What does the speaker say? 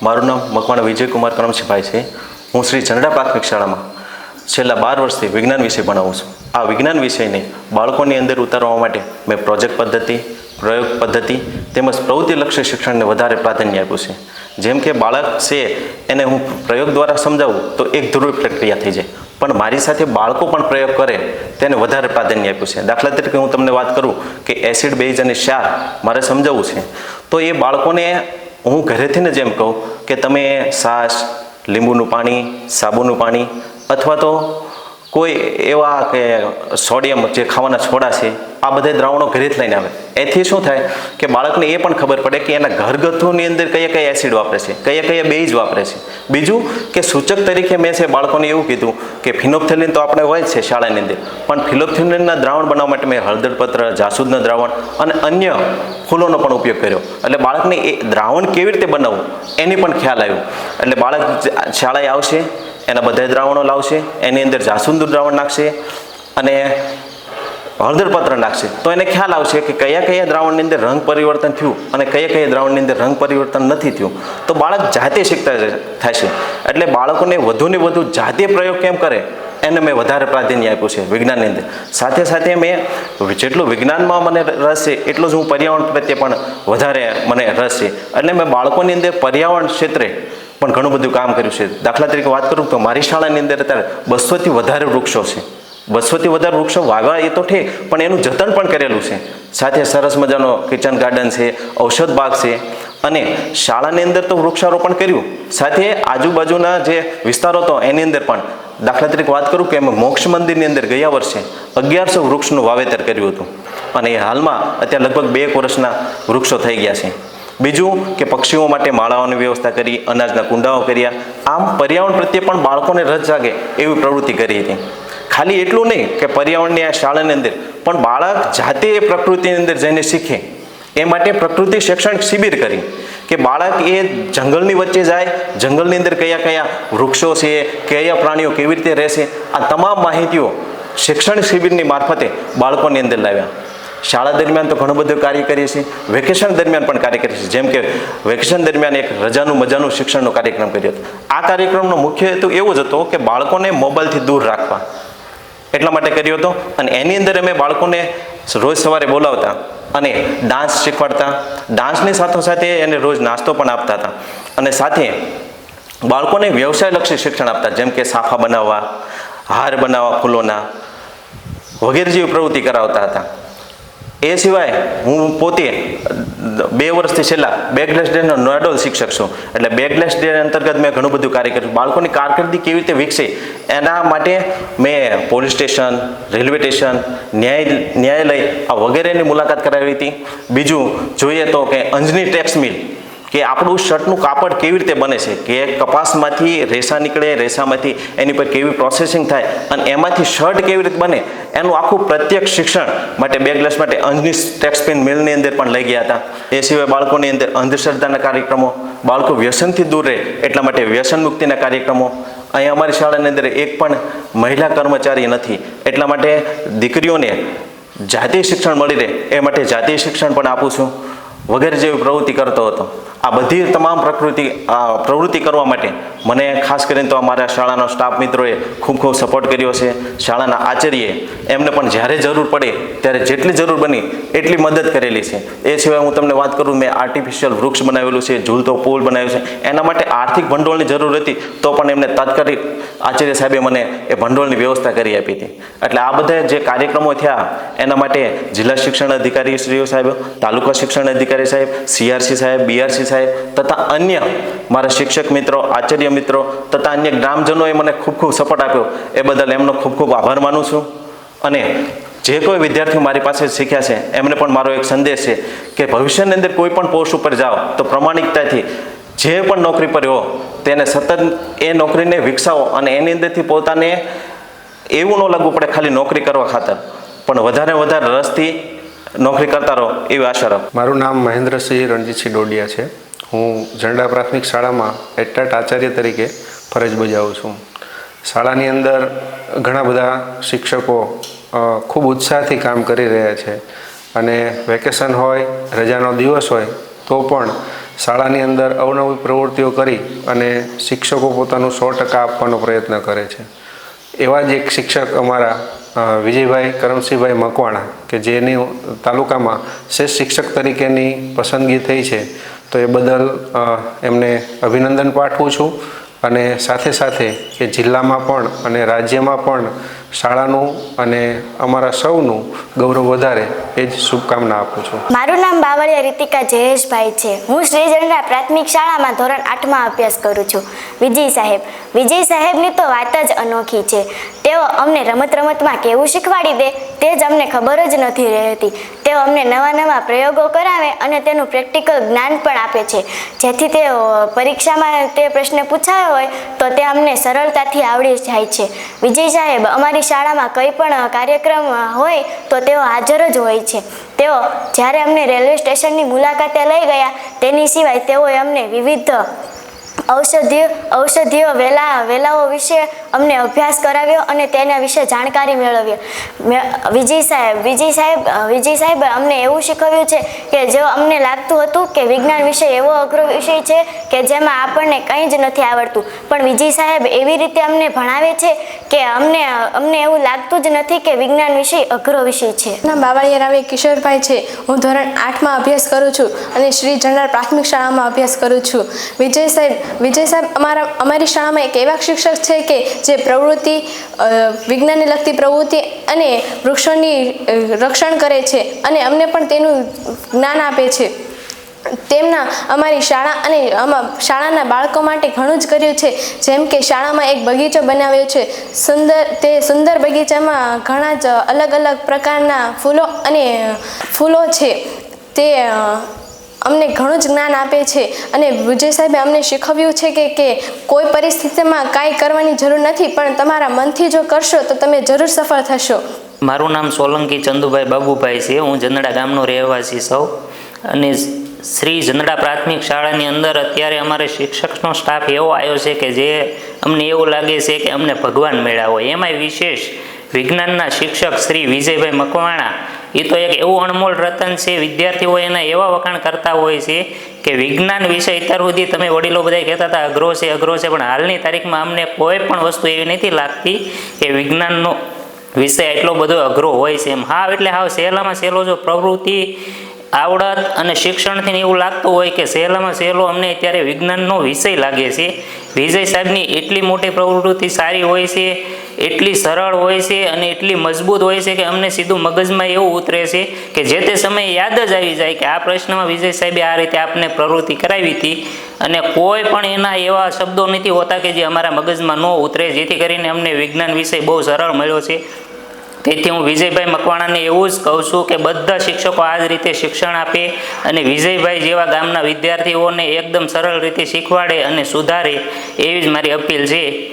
મારું નામ મકવાણા વિજયકુમાર કરમશીભાઈ છે. હું શ્રી ચંદ્રા પ્રાથમિક શાળામાં છેલ્લા બાર વર્ષથી વિજ્ઞાન વિષય ભણાવું છું. આ વિજ્ઞાન વિષયને બાળકોની અંદર ઉતારવા માટે મેં પ્રોજેક્ટ પદ્ધતિ, પ્રયોગ પદ્ધતિ તેમજ પ્રવૃત્તિલક્ષી શિક્ષણને વધારે પ્રાધાન્ય આપ્યું છે. જેમ કે બાળક છે એને હું પ્રયોગ દ્વારા સમજાવું તો એક ધ્રુવ પ્રક્રિયા થઈ જાય. પણ મારી સાથે બાળકો પણ પ્રયોગ કરે તેને વધારે પ્રાધાન્ય આપ્યું છે. દાખલા તરીકે હું તમને વાત કરું કે એસિડ, બેઝ અને ક્ષાર મારે સમજાવવું છે. તો એ બાળકોને હું ઘરેથી જ એમ કહું કે તમે છાશ લીંબુનું પાણી સાબુનું પાણી અથવા તો કોઈ એવા કે સોડિયમ જે ખાવાના છોડા છે, આ બધા દ્રાવણો ઘરેથી લઈને આવે. એથી શું થાય કે બાળકને એ પણ ખબર પડે કે એના ઘરગથ્થુની અંદર કયા કયા એસિડ વાપરે છે, કયા કયા બેઝ વાપરે છે. બીજું કે સૂચક તરીકે મેં છે બાળકોને એવું કીધું કે ફિનોપ્થેલિન તો આપણે હોય જ છે શાળાની અંદર, પણ ફિનોપ્થેલિનના દ્રાવણ બનાવવા માટે મેં હળદરપત્ર, જાસૂદના દ્રાવણ અને અન્ય ફૂલોનો પણ ઉપયોગ કર્યો. એટલે બાળકને એ દ્રાવણ કેવી રીતે બનાવવું, એની પણ ખ્યાલ આવ્યો. એટલે બાળક શાળાએ આવશે એના બધા દ્રાવણો લાવશે, એની અંદર જાસુંદુ દ્રાવણ નાખશે અને હળદરપત્ર નાખશે. તો એને ખ્યાલ આવશે કે કયા કયા દ્રાવણની અંદર રંગ પરિવર્તન થયું અને કયા કયા દ્રાવણની અંદર રંગ પરિવર્તન નથી થયું. તો બાળક જાતે શીખતા થશે. એટલે બાળકોને વધુને વધુ જાતે પ્રયોગ કેમ કરે? એને મેં વધારે પ્રાધાન્ય આપ્યું છે વિજ્ઞાનની અંદર. સાથે સાથે મેં જેટલું વિજ્ઞાનમાં મને રસ છે એટલું જ હું પર્યાવરણ પ્રત્યે પણ વધારે મને રસ છે. એટલે મેં બાળકોની અંદર પર્યાવરણ ક્ષેત્રે પણ ઘણું બધું કામ કર્યું છે. દાખલા તરીકે વાત કરું તો મારી શાળાની અંદર અત્યારે બસોથી વધારે વૃક્ષો છે. બસોથી વધારે વૃક્ષો વાવ્યા એ તો ઠીક પણ એનું જતન પણ કરેલું છે. સાથે સરસ મજાનો કિચન ગાર્ડન છે, ઔષધ બાગ છે. અને શાળાની અંદર તો વૃક્ષારોપણ કર્યું. સાથે આજુબાજુના જે વિસ્તારો હતો એની અંદર પણ. દાખલા તરીકે વાત કરું કે અમે મોક્ષ મંદિરની અંદર ગયા વર્ષે અગિયારસો વૃક્ષનું વાવેતર કર્યું હતું. અને હાલમાં અત્યારે લગભગ બે વર્ષના વૃક્ષો થઈ ગયા છે. બીજું કે પક્ષીઓ માટે માળાઓની વ્યવસ્થા કરી, અનાજના કુંડાઓ કર્યા. આમ પર્યાવરણ પ્રત્યે પણ બાળકોને રસ જાગે એવી પ્રવૃત્તિ કરી હતી. ખાલી એટલું નહીં કે પર્યાવરણની આ શાળાની અંદર પણ બાળક જાતે એ પ્રકૃતિની અંદર જઈને શીખે. એ માટે પ્રકૃતિ શૈક્ષણિક શિબિર કરી કે બાળક એ જંગલની વચ્ચે જાય, જંગલની અંદર કયા કયા વૃક્ષો છે, કયા પ્રાણીઓ કેવી રીતે રહેશે, આ તમામ માહિતીઓ શૈક્ષણિક શિબિરની મારફતે બાળકોની અંદર લાવ્યા. શાળા દરમિયાન તો ઘણું બધું કાર્ય કરીએ છીએ. વેકેશન દરમિયાન પણ કાર્ય કરીએ છીએ. જેમ કે વેકેશન દરમિયાન એક રજાનું, મજાનું શિક્ષણનો કાર્યક્રમ કર્યો હતો આ કાર્યક્રમનો મુખ્ય હેતુ એવો જ હતો કે બાળકોને મોબાઈલથી દૂર રાખવા. એટલા માટે કર્યો હતો. અને એની અંદર અમે બાળકોને રોજ સવારે બોલાવતા અને ડાન્સ શીખવાડતા. ડાન્સની સાથોસાથે એને રોજ નાસ્તો પણ આપતા હતા. અને સાથે બાળકોને વ્યવસાયલક્ષી શિક્ષણ આપતા, જેમ કે સાફા બનાવવા, હાર બનાવવા, ફૂલોના વગેરે જેવી પ્રવૃત્તિ કરાવતા હતા. એ સિવાય હું પોતે બે વર્ષથી છેલ્લા બેકલેસ ડેનો નોડલ શિક્ષક છું. એટલે બેકલેસ ડે અંતર્ગત મેં ઘણું બધું કાર્ય કર્યું. બાળકોની કારકિર્દી કેવી રીતે વિકસે એના માટે મેં પોલીસ સ્ટેશન, રેલવે સ્ટેશન, ન્યાય, ન્યાયાલય આ વગેરેની મુલાકાત કરાવી હતી. બીજું જોઈએ તો કે અંજની ટેક્સ મિલ. કે આપણું શર્ટનું કાપડ કેવી રીતે બને છે? કે કપાસમાંથી રેસા નીકળે, રેસામાંથી એની પર કેવી પ્રોસેસિંગ થાય અને એમાંથી શર્ટ કેવી રીતે બને, એનું આખું પ્રત્યક્ષ શિક્ષણ માટે બે ગ્લાસ માટે અંજની ટેક્સપિન મિલની અંદર પણ લઈ ગયા હતા. એ સિવાય બાળકોની અંદર અંધશ્રદ્ધાના કાર્યક્રમો, બાળકો વ્યસનથી દૂર રહે એટલા માટે વ્યસન મુક્તિના કાર્યક્રમો. અહીં અમારી શાળાની અંદર એક પણ મહિલા કર્મચારી નથી. એટલા માટે દીકરીઓને જાતીય શિક્ષણ મળી રહે, એ માટે જાતીય શિક્ષણ પણ આપું છું. વગેરે જેવી પ્રવૃત્તિ કરતો હતો. આ બધી તમામ પ્રકૃતિ પ્રવૃત્તિ કરવા માટે મને ખાસ કરીને તો અમારા શાળાના સ્ટાફ મિત્રોએ ખૂબ ખૂબ સપોર્ટ કર્યો છે. શાળાના આચાર્યએ એમને પણ જ્યારે જરૂર પડે ત્યારે જેટલી જરૂર બની એટલી મદદ કરેલી છે. એ સિવાય હું તમને વાત કરું, મેં આર્ટિફિશિયલ વૃક્ષ બનાવેલું છે, ઝૂલતો પુલ બનાવ્યો છે. એના માટે આર્થિક ભંડોળની જરૂર હતી તો પણ એમને તાત્કાલિક આચાર્ય સાહેબે મને એ ભંડોળની વ્યવસ્થા કરી આપી હતી. એટલે આ બધા જે કાર્યક્રમો થયા, એના માટે જિલ્લા શિક્ષણ અધિકારી શ્રીઓ સાહેબ, તાલુકા શિક્ષણ અધિકારી સાહેબ સીઆરસી સાહેબ બીઆરસી સાહેબ તથા અન્ય મારા શિક્ષક મિત્રો, આચાર્ય મિત્રો, તથા અન્ય ગ્રામજનોએ મને ખૂબ ખૂબ સપોર્ટ આપ્યો. એ બદલ એમનો ખૂબ ખૂબ આભાર માનું છું. અને જે કોઈ વિદ્યાર્થીઓ મારી પાસે શીખ્યા છે, એમને પણ મારો એક સંદેશ છે કે ભવિષ્યની અંદર કોઈ પણ પોસ્ટ ઉપર જાઓ તો પ્રમાણિકતાથી જે પણ નોકરી પર હો તેને સતત એ નોકરીને વિકસાવો અને એની અંદરથી પોતાને એવું ન લાગવું પડે ખાલી નોકરી કરવા ખાતર. પણ વધારે વધારે રસથી નોકરી કરતા રહો, એવી આશા રહો મારું નામ મહેન્દ્રસિંહ રણજીતસિંહ ડોડિયા છે. હું ઝંડા પ્રાથમિક શાળામાં એટાટ આચાર્ય તરીકે ફરજ બજાવું છું. શાળાની અંદર ઘણા બધા શિક્ષકો ખૂબ ઉત્સાહથી કામ કરી રહ્યા છે અને વેકેશન હોય, રજાનો દિવસ હોય, તો પણ શાળાની અંદર અવનવી પ્રવૃત્તિઓ કરી અને શિક્ષકો પોતાનું સો ટકા આપવાનો પ્રયત્ન કરે છે. એવા જ એક શિક્ષક અમારા વિજયભાઈ કરમસિંહભાઈ મકવાણા કે જેની તાલુકામાં શ્રેષ્ઠ શિક્ષક તરીકેની પસંદગી થઈ છે. તો એ બદલ એમને અભિનંદન પાઠવું છું. અને સાથે સાથે કે જિલ્લામાં પણ અને રાજ્યમાં પણ શાળાનું અને અમારા સૌનું ગૌરવ વધારે એ જ શુભકામના આપું છું. મારું નામ બાવળિયા રીતિકા જયેશભાઈ છે. હું શ્રી પ્રાથમિક શાળામાં ધોરણ આઠમાં અભ્યાસ કરું છું. વિજય સાહેબ. વિજય સાહેબની તો વાત જ અનોખી છે. તેઓ અમને રમત રમતમાં કેવું શીખવાડી દે તે જ અમને ખબર જ નથી રહેતી. તેઓ અમને નવા નવા પ્રયોગો કરાવે અને તેનું પ્રેક્ટિકલ જ્ઞાન પણ આપે છે. જેથી તેઓ પરીક્ષામાં તે પ્રશ્ન પૂછાયો હોય તો તે અમને સરળતાથી આવડી જાય છે. વિજય સાહેબ, અમારી શાળામાં કંઈ પણ કાર્યક્રમ હોય તો તેઓ હાજર જ હોય છે. તેઓ જ્યારે અમને રેલવે સ્ટેશનની મુલાકાતે લઈ ગયા, તેની સિવાય તેઓએ અમને વિવિધ ઔષધિઓ ઔષધિઓ વેલા, વેલાઓ વિશે અમને અભ્યાસ કરાવ્યો અને તેના વિશે જાણકારી મેળવ્યો મે- વિજય સાહેબ વિજય સાહેબ વિજય સાહેબે અમને એવું શીખવ્યું છે કે જો અમને લાગતું હતું કે વિજ્ઞાન વિષય એવો અઘરો વિષય છે કે જેમાં આપણને કંઈ જ નથી આવડતું, પણ વિજય સાહેબ એવી રીતે અમને ભણાવે છે કે અમને અમને એવું લાગતું જ નથી કે વિજ્ઞાન વિષય અઘરો વિષય છે. બાવળિયા રાવે કિશોરભાઈ છે. હું ધોરણ આઠમાં અભ્યાસ કરું છું અને શ્રી જનરલ પ્રાથમિક શાળામાં અભ્યાસ કરું છું. વિજય સાહેબ વિજય સાહેબ, અમારા અમારી શાળામાં એક એવા શિક્ષક છે કે જે પ્રવૃત્તિ વિજ્ઞાનને લગતી પ્રવૃત્તિ અને વૃક્ષોની રક્ષણ કરે છે અને અમને પણ તેનું જ્ઞાન આપે છે. તેમના અમારી શાળા અને શાળાના બાળકો માટે ઘણું જ કર્યું છે. જેમ કે શાળામાં એક બગીચો બનાવ્યો છે. સુંદર તે સુંદર બગીચામાં ઘણા જ અલગ અલગ પ્રકારના ફૂલો અને ફૂલો છે. તે અમને ઘણું જ જ્ઞાન આપે છે અને વિજય સાહેબે અમને શીખવ્યું છે કે કે કોઈ પરિસ્થિતિમાં કાંઈ કરવાની જરૂર નથી, પણ તમારા મનથી જો કરશો તો તમે જરૂર સફળ થશો. મારું નામ સોલંકી ચંદુભાઈ બાબુભાઈ છે. હું જંદડા ગામનો રહેવાસી સૌ અને શ્રી જંદડા પ્રાથમિક શાળાની અંદર અત્યારે અમારે શિક્ષકનો સ્ટાફ એવો આવ્યો છે કે જે અમને એવું લાગે છે કે અમને ભગવાન મેળાવો. એમાંય વિશેષ વિજ્ઞાનના શિક્ષક શ્રી વિજયભાઈ મકવાણા એ તો એક એવું અણમોલ રતન છે, વિદ્યાર્થીઓ એના એવા વખાણ કરતા હોય છે કે વિજ્ઞાન વિષય અત્યાર સુધી તમે વડીલો બધા કહેતા હતા, અઘરો છે અઘરો છે, પણ હાલની તારીખમાં અમને કોઈ પણ વસ્તુ એવી નથી લાગતી કે વિજ્ઞાનનો વિષય એટલો બધો અઘરો હોય છે એમ. હા એટલે હાવ સહેલામાં સહેલો જો પ્રવૃત્તિ આવડત અને શિક્ષણથી એવું લાગતું હોય કે સહેલામાં સહેલો અમને અત્યારે વિજ્ઞાનનો વિષય લાગે છે. વિજય સાહેબની એટલી મોટી પ્રવૃત્તિ સારી હોય છે, એટલી સરળ હોય છે અને એટલી મજબૂત હોય છે કે અમને સીધું મગજમાં એવું ઉતરે છે કે જે તે સમયે યાદ જ આવી જાય કે આ પ્રશ્નમાં વિજય સાહેબે આ રીતે આપને પ્રવૃત્તિ કરાવી હતી. અને કોઈ પણ એના એવા શબ્દો નથી હોતા કે જે અમારા મગજમાં ન ઉતરે, જેથી કરીને અમને વિજ્ઞાન વિષય બહુ સરળ મળ્યો છે. તેથી હું વિજયભાઈ મકવાણાને એવું જ કહું છું કે બધા શિક્ષકો આ જ રીતે શિક્ષણ આપે અને વિજયભાઈ જેવા ગામના વિદ્યાર્થીઓને એકદમ સરળ રીતે શીખવાડે અને સુધારે એવી જ મારી અપીલ છે.